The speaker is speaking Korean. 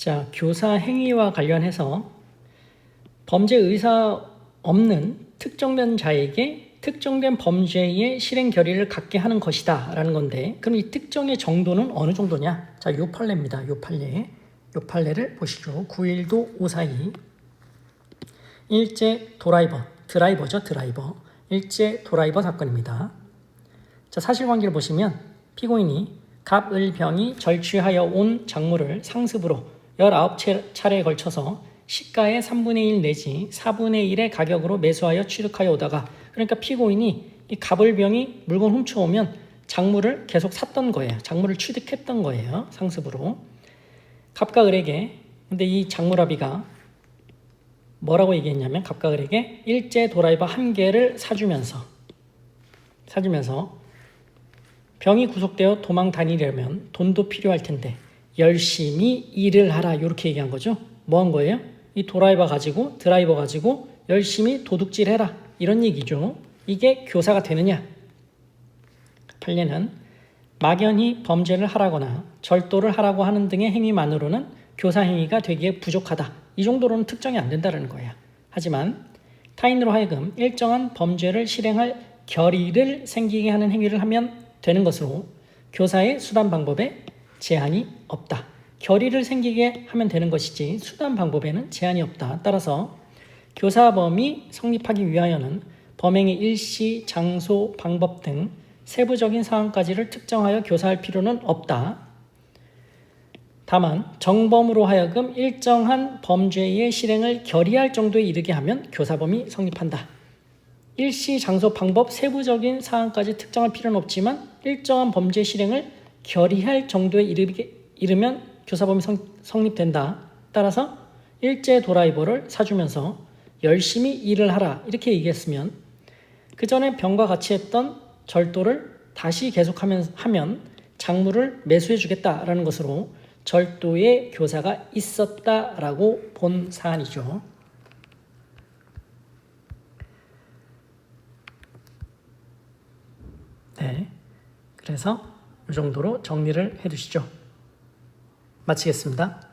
자, 교사 행위와 관련해서 범죄 의사 없는 특정된 자에게 특정된 범죄의 실행 결의를 갖게 하는 것이다 라는 건데 그럼 이 특정의 정도는 어느 정도냐? 자, 요 판례입니다. 요 판례. 요 판례를 보시죠. 9일도 542 일제 도라이버, 드라이버죠, 드라이버. 일제 도라이버 사건입니다. 자, 사실관계를 보시면 피고인이 갑을병이 절취하여 온 작물을 상습으로 19차례에 걸쳐서 시가의 3분의 1 내지 4분의 1의 가격으로 매수하여 취득하여 오다가 그러니까 피고인이 이 갑을병이 물건 훔쳐오면 작물을 계속 샀던 거예요. 작물을 취득했던 거예요. 상습으로. 갑과 을에게 근데 이 작물아비가 뭐라고 얘기했냐면 갑과 을에게 일제 도라이버 한 개를 사주면서 사주면서 병이 구속되어 도망 다니려면 돈도 필요할 텐데 열심히 일을 하라 이렇게 얘기한 거죠. 뭐 한 거예요? 이 도라이버 가지고 드라이버 가지고 열심히 도둑질 해라 이런 얘기죠. 이게 교사가 되느냐? 판례는 막연히 범죄를 하라거나 절도를 하라고 하는 등의 행위만으로는 교사 행위가 되기에 부족하다. 이 정도로는 특정이 안 된다는 거예요. 하지만 타인으로 하여금 일정한 범죄를 실행할 결의를 생기게 하는 행위를 하면 되는 것으로 교사의 수단 방법에 제한이 없다. 결의를 생기게 하면 되는 것이지 수단 방법에는 제한이 없다. 따라서 교사범이 성립하기 위하여는 범행의 일시, 장소, 방법 등 세부적인 사항까지를 특정하여 교사할 필요는 없다. 다만 정범으로 하여금 일정한 범죄의 실행을 결의할 정도에 이르게 하면 교사범이 성립한다. 일시, 장소, 방법 세부적인 사항까지 특정할 필요는 없지만 일정한 범죄 실행을 결의할 정도에 이르면 교사범이 성, 성립된다. 따라서 일제 도라이버를 사주면서 열심히 일을 하라 이렇게 얘기했으면 그 전에 병과 같이 했던 절도를 다시 계속하면 하면 작물을 매수해 주겠다라는 것으로 절도의 교사가 있었다라고 본 사안이죠. 네. 그래서 이 정도로 정리를 해 두시죠. 마치겠습니다.